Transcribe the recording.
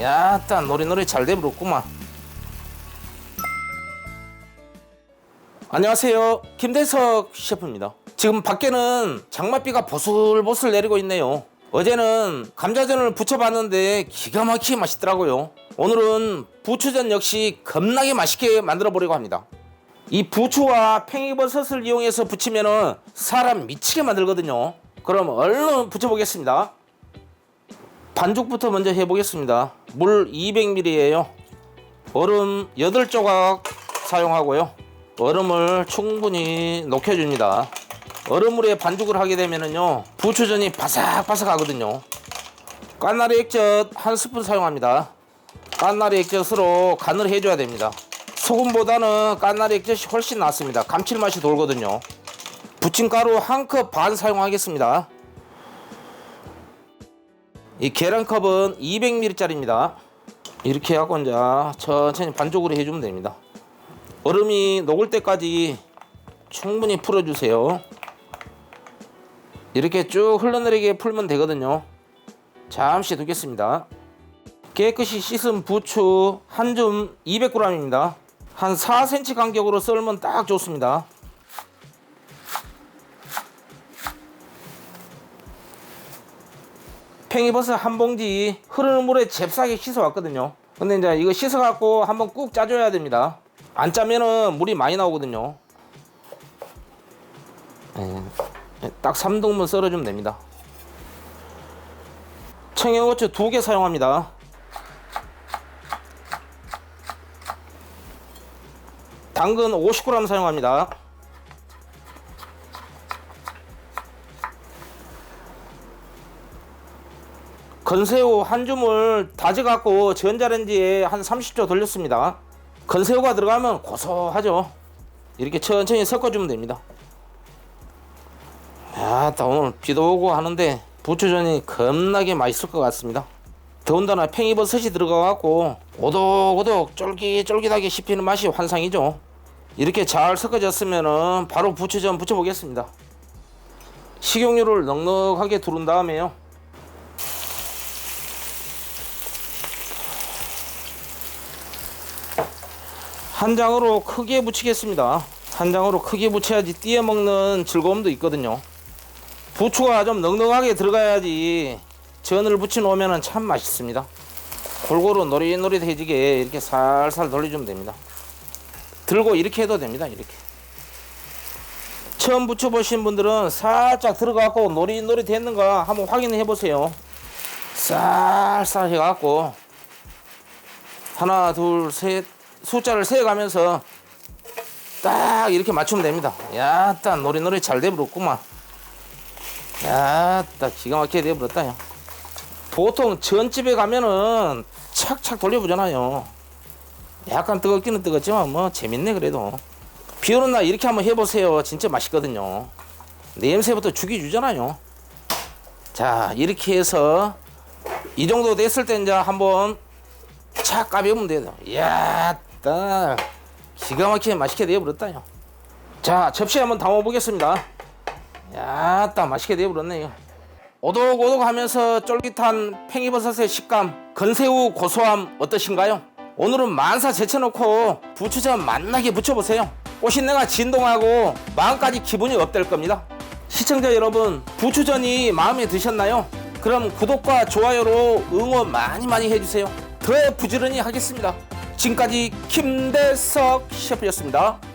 야따 노래노래 잘 되버렸구만. 안녕하세요. 김대석 셰프입니다. 지금 밖에는 장맛비가 보슬보슬 내리고 있네요. 어제는 감자전을 부쳐봤는데 기가 막히게 맛있더라고요. 오늘은 부추전 역시 겁나게 맛있게 만들어 보려고 합니다. 이 부추와 팽이버섯을 이용해서 부치면은 사람 미치게 만들거든요. 그럼 얼른 부쳐보겠습니다 반죽부터 먼저 해보겠습니다. 물 200ml예요. 얼음 8조각 사용하고요. 얼음을 충분히 녹여줍니다. 얼음물에 반죽을 하게 되면은요 부추전이 바삭바삭 하거든요. 깐나리 액젓 한 스푼 사용합니다. 깐나리 액젓으로 간을 해줘야 됩니다. 소금보다는 깐나리 액젓이 훨씬 낫습니다. 감칠맛이 돌거든요. 부침가루 한 컵 반 사용하겠습니다. 이 계란컵은 200ml짜리입니다. 이렇게 하고 이제 천천히 반쪽으로 해주면 됩니다. 얼음이 녹을 때까지 충분히 풀어주세요. 이렇게 쭉 흘러내리게 풀면 되거든요. 잠시 두겠습니다. 깨끗이 씻은 부추 한 줌 200g입니다. 한 4cm 간격으로 썰면 딱 좋습니다. 팽이버섯 한 봉지 흐르는 물에 잽싸게 씻어왔거든요. 근데 이제 이거 씻어갖고 한번 꾹 짜줘야 됩니다. 안 짜면은 물이 많이 나오거든요. 예, 딱 3등분 썰어주면 됩니다. 청양고추 두 개 사용합니다. 당근 50g 사용합니다. 건새우 한 줌을 다져갖고 전자레인지에 한 30초 돌렸습니다. 건새우가 들어가면 고소하죠. 이렇게 천천히 섞어주면 됩니다. 아따 오늘 비도 오고 하는데 부추전이 겁나게 맛있을 것 같습니다. 더군다나 팽이버섯이 들어가갖고 오독오독 쫄깃쫄깃하게 씹히는 맛이 환상이죠. 이렇게 잘 섞어졌으면은 바로 부추전 부쳐보겠습니다. 식용유를 넉넉하게 두른 다음에요. 한 장으로 크게 붙이겠습니다. 한 장으로 크게 붙여야지 띄어 먹는 즐거움도 있거든요. 부추가 좀 넉넉하게 들어가야지 전을 붙여 놓으면 참 맛있습니다. 골고루 노릿노릿해지게 이렇게 살살 돌려주면 됩니다. 들고 이렇게 해도 됩니다. 이렇게. 처음 붙여보신 분들은 살짝 들어가고 노릿노릿 했는가 한번 확인해 보세요. 쌀쌀 해갖고 하나 둘 셋 숫자를 세가면서 딱 이렇게 맞추면 됩니다. 야따 노래노래 잘 돼버렸구만. 야따 기가 막히게 돼버렸다. 야. 보통 전집에 가면은 착착 돌려보잖아요. 약간 뜨겁기는 뜨겁지만 뭐 재밌네 그래도. 비 오는 날 이렇게 한번 해보세요. 진짜 맛있거든요. 냄새부터 죽이주잖아요. 자 이렇게 해서 이 정도 됐을 때 이제 한번 착 까비우면 돼요. 야 따 기가 막히게 맛있게 되어버렸다요. 자 접시에 한번 담아 보겠습니다. 야따 맛있게 되어버렸네요. 오독오독 하면서 쫄깃한 팽이버섯의 식감, 건새우 고소함 어떠신가요? 오늘은 만사 제쳐놓고 부추전 맛나게 부쳐보세요. 꽃신내가 진동하고 마음까지 기분이 업될 겁니다. 시청자 여러분, 부추전이 마음에 드셨나요? 그럼 구독과 좋아요로 응원 많이 많이 해주세요. 더 부지런히 하겠습니다. 지금까지 김대석 셰프였습니다.